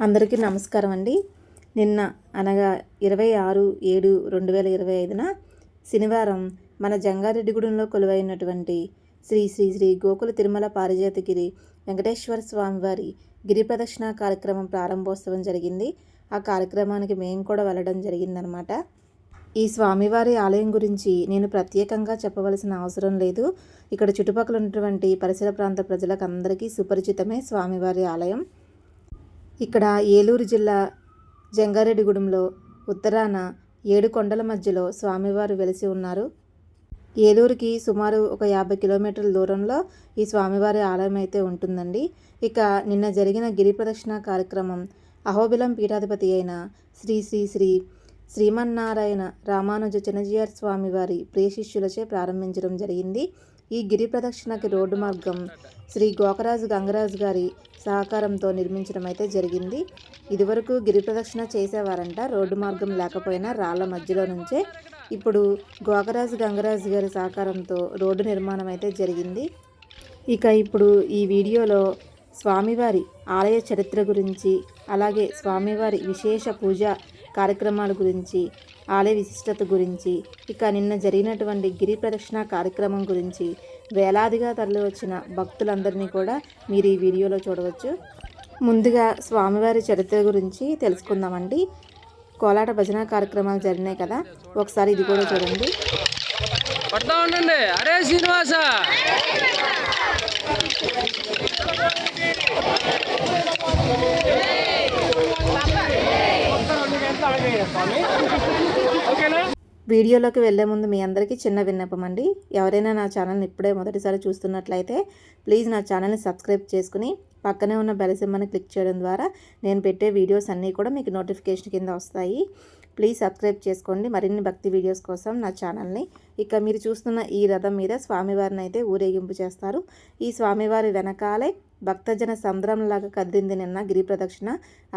అందరికీ నమస్కారం అండి. నిన్న అనగా ఇరవై ఆరు ఏడు రెండు వేల ఇరవై ఐదున శనివారం మన జంగారెడ్డిగూడెంలో కొలువైనటువంటి శ్రీ శ్రీ శ్రీ గోకుల తిరుమల పారిజాతగిరి వెంకటేశ్వర స్వామివారి గిరి ప్రదక్షిణ కార్యక్రమం ప్రారంభోత్సవం జరిగింది. ఆ కార్యక్రమానికి మేము కూడా వెళ్ళడం జరిగిందనమాట. ఈ స్వామివారి ఆలయం గురించి నేను ప్రత్యేకంగా చెప్పవలసిన అవసరం లేదు. ఇక్కడ చుట్టుపక్కల ఉన్నటువంటి పరిసర ప్రాంత ప్రజలకు అందరికీ సుపరిచితమే స్వామివారి ఆలయం. ఇక్కడ ఏలూరు జిల్లా జంగారెడ్డిగూడెంలో ఉత్తరాన ఏడు కొండల మధ్యలో స్వామివారు వెలిసి ఉన్నారు. ఏలూరుకి సుమారు ఒక యాభై కిలోమీటర్ల దూరంలో ఈ స్వామివారి ఆలయం అయితే ఉంటుందండి. ఇక నిన్న జరిగిన గిరి ప్రదక్షిణ కార్యక్రమం అహోబిలం పీఠాధిపతి అయిన శ్రీ శ్రీ శ్రీ శ్రీమన్నారాయణ రామానుజ చిన్నజీఆర్ స్వామివారి ప్రియ శిష్యులచే ప్రారంభించడం జరిగింది. ఈ గిరి ప్రదక్షిణకి రోడ్డు మార్గం శ్రీ గోకరాజు గంగరాజు గారి సహకారంతో నిర్మించడం అయితే జరిగింది. ఇదివరకు గిరి ప్రదక్షిణ చేసేవారంట. రోడ్డు మార్గం లేకపోయినా రాళ్ళ మధ్యలో నుంచే. ఇప్పుడు గోకరాజు గంగరాజు గారి సహకారంతో రోడ్డు నిర్మాణం అయితే జరిగింది. ఇక ఇప్పుడు ఈ వీడియోలో స్వామివారి ఆలయ చరిత్ర గురించి అలాగే స్వామివారి విశేష పూజ కార్యక్రమాల గురించి ఆలయ విశిష్టత గురించి ఇక నిన్న జరిగినటువంటి గిరి ప్రదక్షిణ కార్యక్రమం గురించి వేలాదిగా తరలి వచ్చిన భక్తులందరినీ కూడా మీరు ఈ వీడియోలో చూడవచ్చు. ముందుగా స్వామివారి చరిత్ర గురించి తెలుసుకుందామండి. కోలాట భజన కార్యక్రమాలు జరిగినాయి కదా. ఒకసారి ఇది కూడా చూడండి. పడతా ఉండండి. అరే శ్రీనివాస! ఓకేనా? వీడియోలోకి వెళ్ళే ముందు మీ అందరికీ చిన్న విన్నపం అండి. ఎవరైనా నా ఛానల్ని ఇప్పుడే మొదటిసారి చూస్తున్నట్లయితే ప్లీజ్ నా ఛానల్ని సబ్స్క్రైబ్ చేసుకుని పక్కనే ఉన్న బెల్ సింబల్ని క్లిక్ చేయడం ద్వారా నేను పెట్టే వీడియోస్ అన్నీ కూడా మీకు నోటిఫికేషన్ కింద వస్తాయి. ప్లీజ్ సబ్స్క్రైబ్ చేసుకోండి. మరిన్ని భక్తి వీడియోస్ కోసం నా ఛానల్ని. ఇక మీరు చూస్తున్న ఈ రథం మీద స్వామివారిని అయితే ఊరేగింపు చేస్తారు. ఈ స్వామివారి వెనకాలే భక్తజన సంద్రంలాగా కదిలింది నిన్న గిరి ప్రదక్షిణ.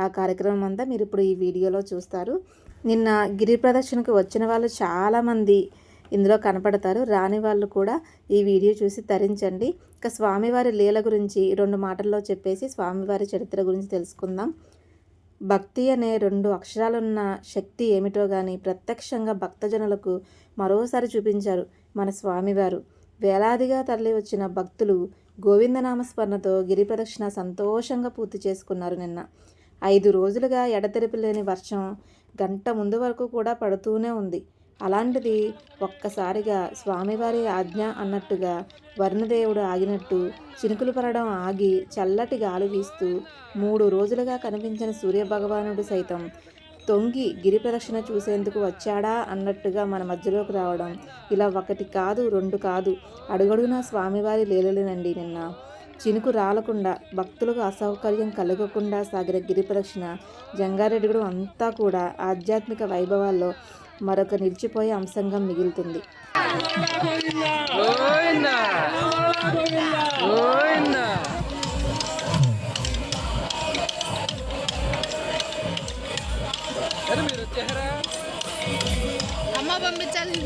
ఆ కార్యక్రమం అంతా మీరు ఇప్పుడు ఈ వీడియోలో చూస్తారు. నిన్న గిరి ప్రదక్షిణకు వచ్చిన వాళ్ళు చాలామంది ఇందులో కనపడతారు. రాని వాళ్ళు కూడా ఈ వీడియో చూసి తరించండి. ఇక స్వామివారి లీల గురించి రెండు మాటల్లో చెప్పేసి స్వామివారి చరిత్ర గురించి తెలుసుకుందాం. భక్తి అనే రెండు అక్షరాలున్న శక్తి ఏమిటో కానీ ప్రత్యక్షంగా భక్తజనులకు మరోసారి చూపించారు మన స్వామివారు. వేలాదిగా తరలి వచ్చిన భక్తులు గోవిందనామస్మరణతో గిరి ప్రదక్షిణ సంతోషంగా పూర్తి చేసుకున్నారు నిన్న. ఐదు రోజులుగా ఎడతెరిపి లేని వర్షం గంట ముందు వరకు కూడా పడుతూనే ఉంది. అలాంటిది ఒక్కసారిగా స్వామివారి ఆజ్ఞ అన్నట్టుగా వరుణదేవుడు ఆగినట్టు చినుకులు పడడం ఆగి చల్లటి గాలి వీస్తూ మూడు రోజులుగా కనిపించిన సూర్యభగవానుడు సైతం తొంగి గిరి ప్రదక్షిణ చూసేందుకు వచ్చాడా అన్నట్టుగా మన మధ్యలోకి రావడం ఇలా ఒకటి కాదు రెండు కాదు. అడుగడుగునా స్వామివారి లేలలేనండి నిన్న. చినుకు రాలకుండా భక్తులకు అసౌకర్యం కలగకుండా సాగిన గిరి ప్రదక్షిణ జంగారెడ్డిగూడెం అంతా కూడా ఆధ్యాత్మిక వైభవాల్లో మరొక నిలిచిపోయే అంశంగా మిగులుతుంది. అమ్మ పంపించాలి.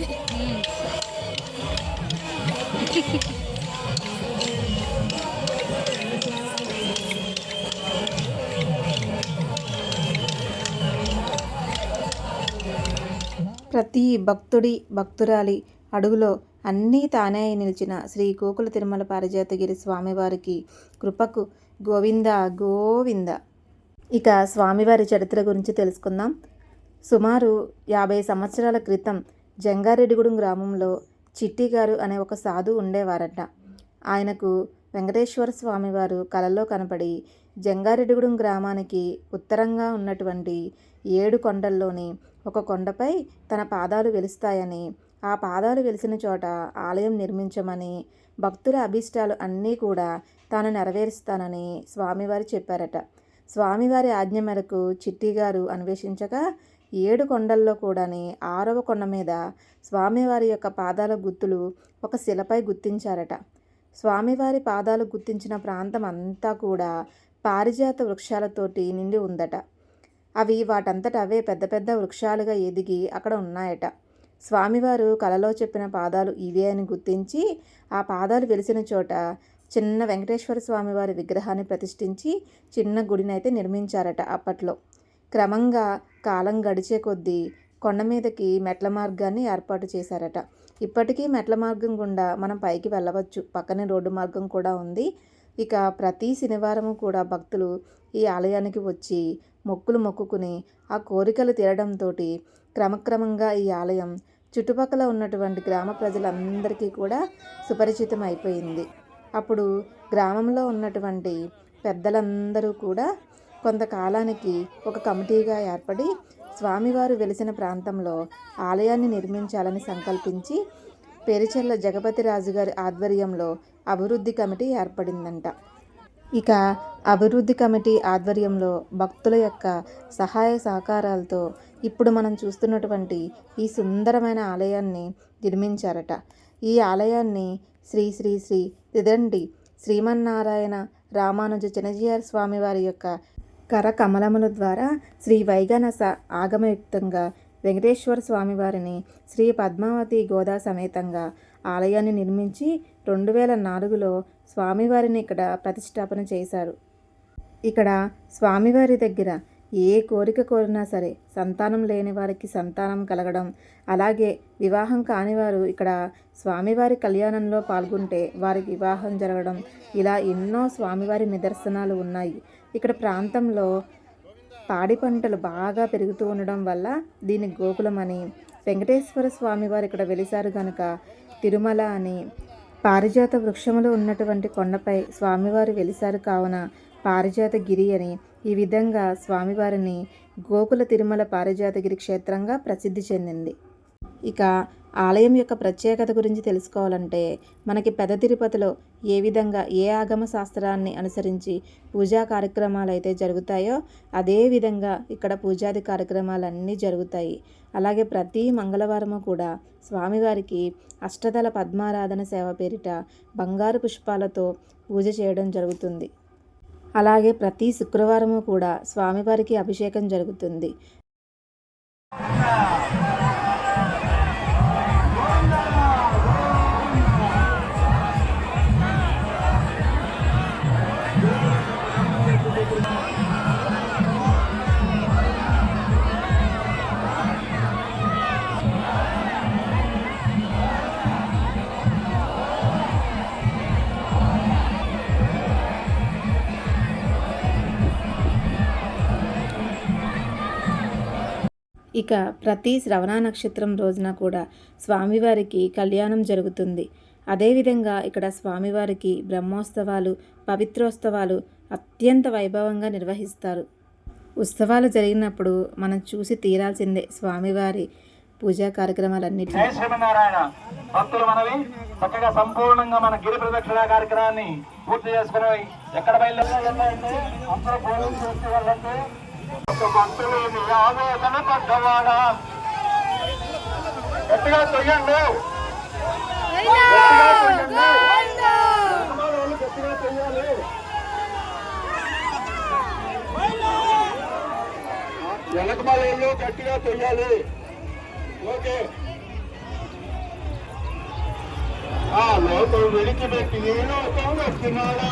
ప్రతి భక్తుడి భక్తురాలి అడుగులో అన్నీ తానే అయి నిలిచిన శ్రీ గోకుల తిరుమల పారిజాతగిరి స్వామివారికి కృపకు గోవింద గోవింద. ఇక స్వామివారి చరిత్ర గురించి తెలుసుకుందాం. సుమారు యాభై సంవత్సరాల క్రితం జంగారెడ్డిగూడెం గ్రామంలో చిట్టి గారు అనే ఒక సాధు ఉండేవారట. ఆయనకు వెంకటేశ్వర స్వామివారు కలలో కనపడి జంగారెడ్డిగూడెం గ్రామానికి ఉత్తరంగా ఉన్నటువంటి ఏడు కొండల్లోని ఒక కొండపై తన పాదాలు వెలుస్తాయని ఆ పాదాలు వెలిసిన చోట ఆలయం నిర్మించమని భక్తుల అభీష్టాలు అన్నీ కూడా తాను నెరవేరుస్తానని స్వామివారు చెప్పారట. స్వామివారి ఆజ్ఞ మేరకు చిట్టి గారు అన్వేషించగా ఏడు కొండల్లో కూడాని ఆరవ కొండ మీద స్వామివారి యొక్క పాదాల గుర్తులు ఒక శిలపై గుర్తించారట. స్వామివారి పాదాలు గుర్తించిన ప్రాంతం అంతా కూడా పారిజాత వృక్షాలతోటి నిండి ఉందట. అవి వాటంతట అవే పెద్ద పెద్ద వృక్షాలుగా ఎదిగి అక్కడ ఉన్నాయట. స్వామివారు కలలో చెప్పిన పాదాలు ఇవే అని గుర్తించి ఆ పాదాలు వెలిసిన చోట చిన్న వెంకటేశ్వర స్వామివారి విగ్రహాన్ని ప్రతిష్ఠించి చిన్న గుడినైతే నిర్మించారట అప్పట్లో. క్రమంగా కాలం గడిచే కొద్దీ కొండ మీదకి మెట్ల మార్గాన్ని ఏర్పాటు చేశారట. ఇప్పటికీ మెట్ల మార్గం గుండా మనం పైకి వెళ్ళవచ్చు. పక్కనే రోడ్డు మార్గం కూడా ఉంది. ఇక ప్రతి శనివారం కూడా భక్తులు ఈ ఆలయానికి వచ్చి మొక్కులు మొక్కుకుని ఆ కోరికలు తీరడంతో క్రమక్రమంగా ఈ ఆలయం చుట్టుపక్కల ఉన్నటువంటి గ్రామ ప్రజలందరికీ కూడా సుపరిచితం అయిపోయింది. అప్పుడు గ్రామంలో ఉన్నటువంటి పెద్దలందరూ కూడా కొంతకాలానికి ఒక కమిటీగా ఏర్పడి స్వామివారు వెలిసిన ప్రాంతంలో ఆలయాన్ని నిర్మించాలని సంకల్పించి పేరిచెల్ల జగపతి రాజు గారి ఆధ్వర్యంలో అభివృద్ధి కమిటీ ఏర్పడిందంట. ఇక అభివృద్ధి కమిటీ ఆధ్వర్యంలో భక్తుల యొక్క సహాయ సహకారాలతో ఇప్పుడు మనం చూస్తున్నటువంటి ఈ సుందరమైన ఆలయాన్ని నిర్మించారట. ఈ ఆలయాన్ని శ్రీ శ్రీ శ్రీ తిదండి శ్రీమన్నారాయణ రామానుజ చినజీఆర్ స్వామి వారి యొక్క కరకమలముల ద్వారా శ్రీ వైగనస ఆగమయుక్తంగా వెంకటేశ్వర స్వామి వారిని శ్రీ పద్మావతి గోదా సమేతంగా ఆలయాన్ని నిర్మించి రెండు వేల నాలుగులో స్వామివారిని ఇక్కడ ప్రతిష్టాపన చేశారు. ఇక్కడ స్వామివారి దగ్గర ఏ కోరిక కోరినా సరే సంతానం లేని వారికి సంతానం కలగడం అలాగే వివాహం కాని వారు ఇక్కడ స్వామివారి కళ్యాణంలో పాల్గొంటే వారికి వివాహం జరగడం ఇలా ఎన్నో స్వామివారి నిదర్శనాలు ఉన్నాయి. ఇక్కడ ప్రాంతంలో పాడి పంటలు బాగా పెరుగుతూ ఉండడం వల్ల దీని గోకులమని వెంకటేశ్వర స్వామివారు ఇక్కడ వెలిశారు కనుక తిరుమల అని పారిజాత వృక్షములు ఉన్నటువంటి కొండపై స్వామివారు వెలిశారు కావున పారిజాత గిరి అని ఈ విధంగా స్వామివారిని గోకుల తిరుమల పారిజాతగిరి క్షేత్రంగా ప్రసిద్ధి చెందింది. ఇక ఆలయం యొక్క ప్రత్యేకత గురించి తెలుసుకోవాలంటే మనకి పెద్ద తిరుపతిలో ఏ విధంగా ఏ ఆగమ శాస్త్రాన్ని అనుసరించి పూజా కార్యక్రమాలు అయితే జరుగుతాయో అదే విధంగా ఇక్కడ పూజాది కార్యక్రమాలన్నీ జరుగుతాయి. అలాగే ప్రతి మంగళవారము కూడా స్వామివారికి అష్టదళ పద్మారాధన సేవ పేరిట బంగారు పుష్పాలతో పూజ చేయడం జరుగుతుంది. అలాగే ప్రతి శుక్రవారము కూడా స్వామివారికి అభిషేకం జరుగుతుంది. ఇక ప్రతి శ్రవణ నక్షత్రం రోజున కూడా స్వామివారికి కళ్యాణం జరుగుతుంది. అదేవిధంగా ఇక్కడ స్వామివారికి బ్రహ్మోత్సవాలు పవిత్రోత్సవాలు అత్యంత వైభవంగా నిర్వహిస్తారు. ఉత్సవాలు జరిగినప్పుడు మనం చూసి తీరాల్సిందే స్వామివారి పూజా కార్యక్రమాలన్నిటిని శ్రీమన్నారాయణ. భక్తులు మనవి చక్కగా సంపూర్ణంగా మన గిరి ప్రదక్షిణ కార్యక్రమాన్ని పూర్తి చేసుకుని ఎక్కడ బయలుదేరి అందరూ వాళ్ళంటే భక్తులు ఆవేదన పడ్డవాడా. గట్టిగా తొయ్యండి గట్టిగా గట్టిగా చెయ్యాలి. ఓకే. ఆ లోకం విడిచిపెట్టి నేను లోకం వస్తున్నాడా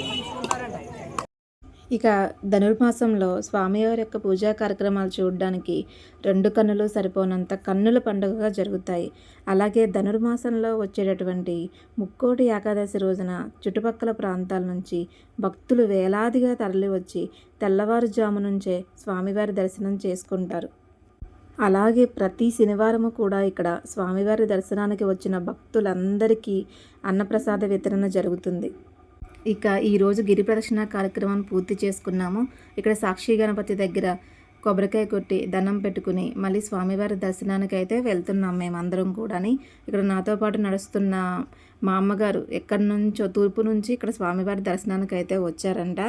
ఇక ధనుర్మాసంలో స్వామివారి యొక్క పూజా కార్యక్రమాలు చూడడానికి రెండు కన్నులు సరిపోనంత కన్నుల పండుగగా జరుగుతాయి. అలాగే ధనుర్మాసంలో వచ్చేటటువంటి ముక్కోటి ఏకాదశి రోజున చుట్టుపక్కల ప్రాంతాల నుంచి భక్తులు వేలాదిగా తరలివచ్చి తెల్లవారుజాము నుంచే స్వామివారి దర్శనం చేసుకుంటారు. అలాగే ప్రతి శనివారము కూడా ఇక్కడ స్వామివారి దర్శనానికి వచ్చిన భక్తులందరికీ అన్నప్రసాద వితరణ జరుగుతుంది. ఇక ఈరోజు గిరి ప్రదక్షిణ కార్యక్రమాన్ని పూర్తి చేసుకున్నాము. ఇక్కడ సాక్షి గణపతి దగ్గర కొబ్బరికాయ కొట్టి దండం పెట్టుకుని మళ్ళీ స్వామివారి దర్శనానికి అయితే వెళ్తున్నాం మేమందరం కూడాని. ఇక్కడ నాతో పాటు నడుస్తున్న మా అమ్మగారు ఎక్కడి నుంచో తూర్పు నుంచి ఇక్కడ స్వామివారి దర్శనానికి అయితే వచ్చారంట.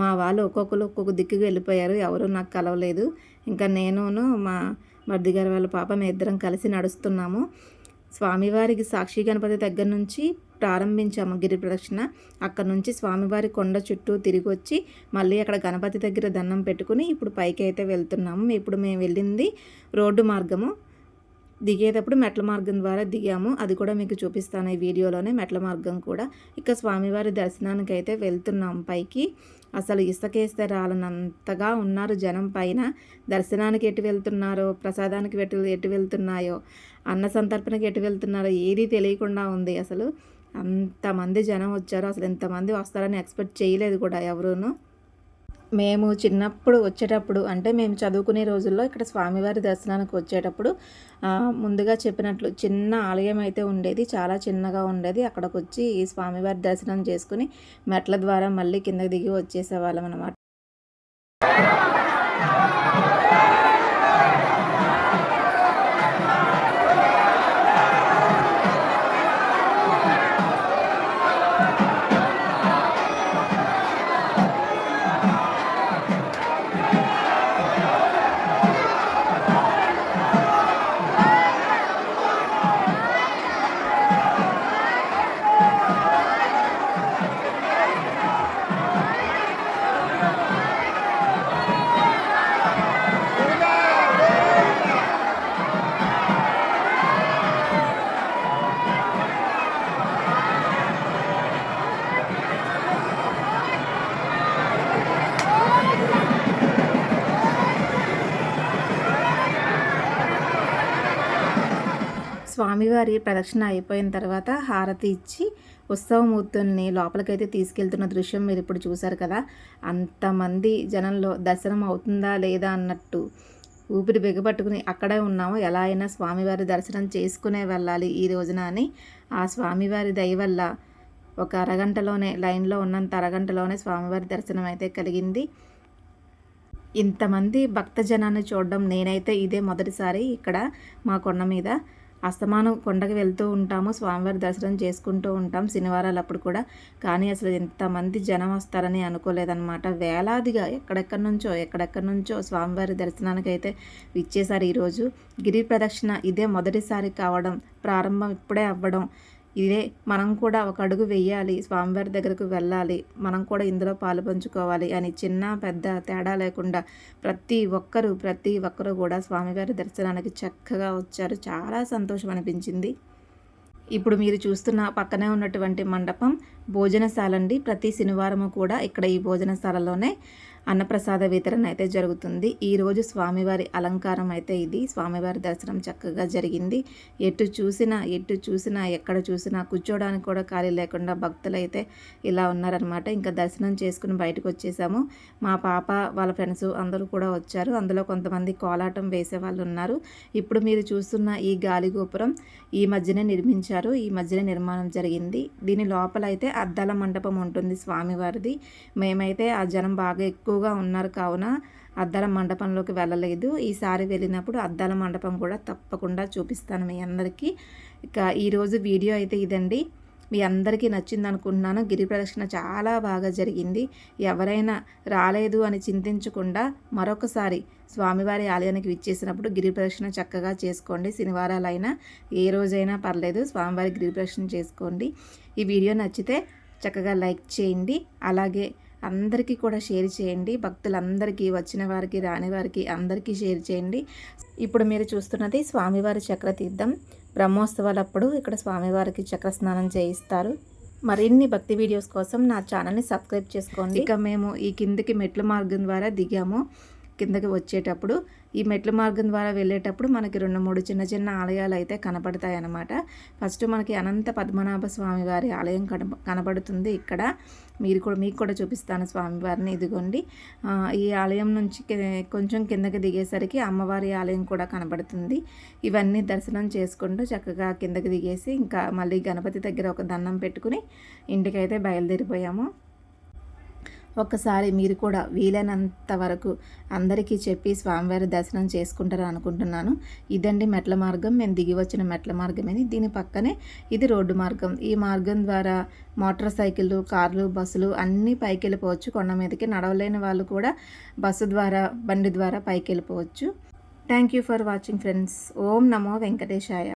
మా వాళ్ళు ఒక్కొక్కరు ఒక్కొక్క దిక్కుకు వెళ్ళిపోయారు. ఎవరు నాకు కలవలేదు. ఇంకా నేనును మా మర్ది గారి వాళ్ళ పాప మేము ఇద్దరం కలిసి నడుస్తున్నాము. స్వామివారికి సాక్షి గణపతి దగ్గర నుంచి ప్రారంభించాము గిరి ప్రదక్షిణ. అక్కడ నుంచి స్వామివారి కొండ చుట్టూ తిరిగి వచ్చి మళ్ళీ అక్కడ గణపతి దగ్గర దండం పెట్టుకుని ఇప్పుడు పైకి అయితే వెళ్తున్నాము. ఇప్పుడు మేము వెళ్ళింది రోడ్డు మార్గము. దిగేటప్పుడు మెట్ల మార్గం ద్వారా దిగాము. అది కూడా మీకు చూపిస్తాను ఈ వీడియోలోనే మెట్ల మార్గం కూడా. ఇక స్వామివారి దర్శనానికి అయితే వెళ్తున్నాం పైకి. అసలు ఇసుకేస్తే రాలనంతగా ఉన్నారు జనం పైన. దర్శనానికి ఎటు వెళ్తున్నారో ప్రసాదానికి ఎటు ఎటు వెళ్తున్నాయో అన్న సంతర్పణకి ఎటు వెళ్తున్నారో ఏది తెలియకుండా ఉంది అసలు. అంతమంది జనం వచ్చారు. అసలు ఎంతమంది వస్తారని ఎక్స్పెక్ట్ చేయలేదు కూడా ఎవరూనూ. మేము చిన్నప్పుడు వచ్చేటప్పుడు అంటే మేము చదువుకునే రోజుల్లో ఇక్కడ స్వామివారి దర్శనానికి వచ్చేటప్పుడు ముందుగా చెప్పినట్లు చిన్న ఆలయం అయితే ఉండేది చాలా చిన్నగా ఉండేది. అక్కడికి వచ్చి ఈ స్వామివారి దర్శనం చేసుకుని మెట్ల ద్వారా మళ్ళీ కిందకి దిగి వచ్చేసేవాళ్ళం అనమాట స్వామివారి ప్రదక్షిణ అయిపోయిన తర్వాత హారతి ఇచ్చి ఉత్సవమూర్తుల్ని లోపలికైతే తీసుకెళ్తున్న దృశ్యం మీరు ఇప్పుడు చూశారు కదా. అంతమంది జనంలో దర్శనం అవుతుందా లేదా అన్నట్టు ఊపిరి బిగపట్టుకుని అక్కడే ఉన్నాము. ఎలా అయినా స్వామివారి దర్శనం చేసుకునే వెళ్ళాలి ఈ రోజున అని ఆ స్వామివారి దయ వల్ల ఒక అరగంటలోనే లైన్లో ఉన్నంత అరగంటలోనే స్వామివారి దర్శనం అయితే కలిగింది. ఇంతమంది భక్తజనాన్ని చూడడం నేనైతే ఇదే మొదటిసారి ఇక్కడ మా కొండ మీద. అస్తమానం కొండకి వెళ్తూ ఉంటాము స్వామివారి దర్శనం చేసుకుంటూ ఉంటాం. శనివారాలు అప్పుడు కూడా. కానీ అసలు ఇంతమంది జనం వస్తారని అనుకోలేదన్నమాట. వేలాదిగా ఎక్కడెక్కడి నుంచో ఎక్కడెక్కడి నుంచో స్వామివారి దర్శనానికి అయితే ఇచ్చేసారు ఈరోజు. గిరి ప్రదక్షిణ ఇదే మొదటిసారి కావడం ప్రారంభం ఇప్పుడే అవ్వడం. ఇదే మనం కూడా ఒక అడుగు వెయ్యాలి స్వామివారి దగ్గరకు వెళ్ళాలి మనం కూడా ఇందులో పాలు పంచుకోవాలి అని చిన్న పెద్ద తేడా లేకుండా ప్రతి ఒక్కరూ ప్రతి ఒక్కరూ కూడా స్వామివారి దర్శనానికి చక్కగా వచ్చారు. చాలా సంతోషం అనిపించింది. ఇప్పుడు మీరు చూస్తున్న పక్కనే ఉన్నటువంటి మండపం భోజనశాల అండి ప్రతి శనివారము కూడా ఇక్కడ ఈ భోజనశాలలోనే అన్నప్రసాద వితరణ అయితే జరుగుతుంది. ఈరోజు స్వామివారి అలంకారం అయితే ఇది. స్వామివారి దర్శనం చక్కగా జరిగింది. ఎటు చూసినా ఎటు చూసినా ఎక్కడ చూసినా కూర్చోడానికి కూడా ఖాళీ లేకుండా భక్తులు అయితే ఇలా ఉన్నారనమాట ఇంకా దర్శనం చేసుకుని బయటకు వచ్చేసాము. మా పాప వాళ్ళ ఫ్రెండ్స్ అందరూ కూడా వచ్చారు. అందులో కొంతమంది కోలాటం వేసే వాళ్ళు ఉన్నారు. ఇప్పుడు మీరు చూస్తున్న ఈ గాలిగోపురం ఈ మధ్యనే నిర్మించారు. ఈ మధ్యనే నిర్మాణం జరిగింది. దీని లోపల అయితే అద్దాల మండపం ఉంటుంది స్వామివారిది. మేమైతే ఆ జనం బాగా ఎక్కువగా ఉన్నారు కావున అద్దాల మండపంలోకి వెళ్ళలేదు. ఈసారి వెళ్ళినప్పుడు అద్దాల మండపం కూడా తప్పకుండా చూపిస్తాను మీ అందరికీ. ఇక ఈరోజు వీడియో అయితే ఇదండి. మీ అందరికీ నచ్చింది అనుకుంటున్నాను గిరి ప్రదక్షిణ చాలా బాగా జరిగింది. ఎవరైనా రాలేదు అని చింతించకుండా మరొకసారి స్వామివారి ఆలయానికి విచ్చేసినప్పుడు గిరి ప్రదక్షిణ చక్కగా చేసుకోండి. శనివారాలైనా ఏ రోజైనా పర్లేదు స్వామివారి గిరి ప్రదక్షిణ చేసుకోండి. ఈ వీడియో నచ్చితే చక్కగా లైక్ చేయండి. అలాగే అందరికీ కూడా షేర్ చేయండి. భక్తులందరికీ వచ్చిన వారికి రాని వారికి అందరికీ షేర్ చేయండి. ఇప్పుడు మీరు చూస్తున్నది స్వామివారి చక్రతీర్థం. బ్రహ్మోత్సవాలప్పుడు ఇక్కడ స్వామివారికి చక్ర స్నానం చేయిస్తారు. మరిన్ని భక్తి వీడియోస్ కోసం నా ఛానల్ని సబ్స్క్రైబ్ చేసుకోండి. ఇక మేము ఈ కిందకి మెట్ల మార్గం ద్వారా దిగాము. కిందకి వచ్చేటప్పుడు ఈ మెట్ల మార్గం ద్వారా వెళ్ళేటప్పుడు మనకి రెండు మూడు చిన్న చిన్న ఆలయాలు అయితే కనపడతాయి అన్నమాట ఫస్ట్ మనకి అనంత పద్మనాభ స్వామి వారి ఆలయం కనప కనపడుతుంది ఇక్కడ. మీరు కూడా మీకు కూడా చూపిస్తాను స్వామివారిని ఇదిగోండి. ఈ ఆలయం నుంచి కొంచెం కిందకి దిగేసరికి అమ్మవారి ఆలయం కూడా కనబడుతుంది. ఇవన్నీ దర్శనం చేసుకుంటూ చక్కగా కిందకి దిగేసి ఇంకా మళ్ళీ గణపతి దగ్గర ఒక దండం పెట్టుకుని ఇంటికైతే బయలుదేరిపోయాము. ఒక్కసారి మీరు కూడా వీలైనంత వరకు అందరికీ చెప్పి స్వామివారి దర్శనం చేసుకుంటారు అనుకుంటున్నాను. ఇదండి మెట్ల మార్గం. మేము దిగి వచ్చిన మెట్ల మార్గం ఇది దీని పక్కనే ఇది రోడ్డు మార్గం. ఈ మార్గం ద్వారా మోటార్ సైకిళ్ళు కార్లు బస్సులు అన్నీ పైకి వెళ్ళిపోవచ్చు కొండ మీదకి నడవలేని వాళ్ళు కూడా బస్సు ద్వారా బండి ద్వారా పైకి వెళ్ళిపోవచ్చు thank you for watching friends ఓం నమో వెంకటేశాయ.